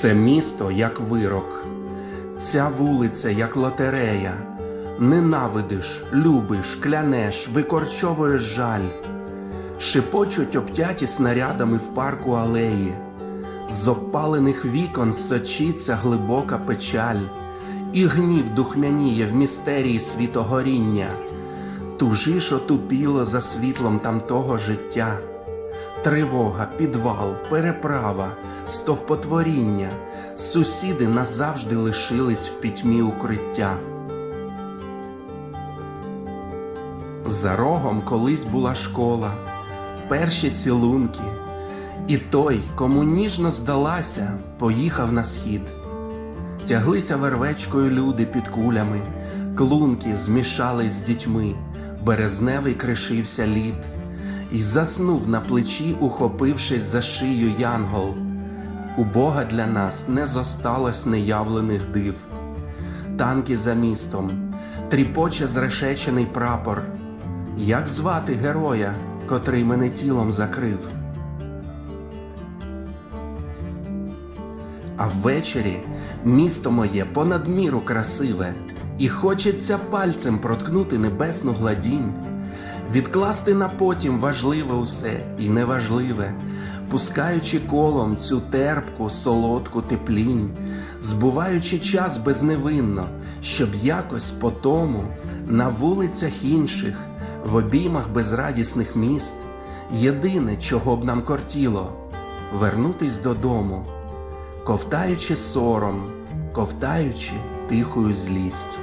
Це місто як вирок, ця вулиця як лотерея. Ненавидиш, любиш, клянеш, викорчовуєш жаль. Шипочуть обтяті снарядами в парку алеї. З опалених вікон сочиться глибока печаль, і гнів духмяніє в містерії світогоріння. Тужиш отупіло за світлом тамтого життя. Тривога, підвал, переправа, стовпотворіння, сусіди назавжди лишились в пітьмі укриття. За рогом колись була школа, перші цілунки, і той, кому ніжно здалася, поїхав на схід. Тяглися вервечкою люди під кулями, клунки змішались з дітьми, березневий кришився лід, і заснув на плечі, ухопившись за шию янгол. У Бога для нас не зосталось неявлених див. Танки за містом, тріпоче зрешечений прапор. Як звати героя, котрий мене тілом закрив? А ввечері місто моє понад міру красиве, і хочеться пальцем проткнути небесну гладінь, відкласти на потім важливе усе і неважливе, пускаючи колом цю терпку, солодку теплінь, збуваючи час безневинно, щоб якось по тому на вулицях інших, в обіймах безрадісних міст, єдине, чого б нам кортіло, вернутись додому ковтаючи сором, ковтаючи тихою злість.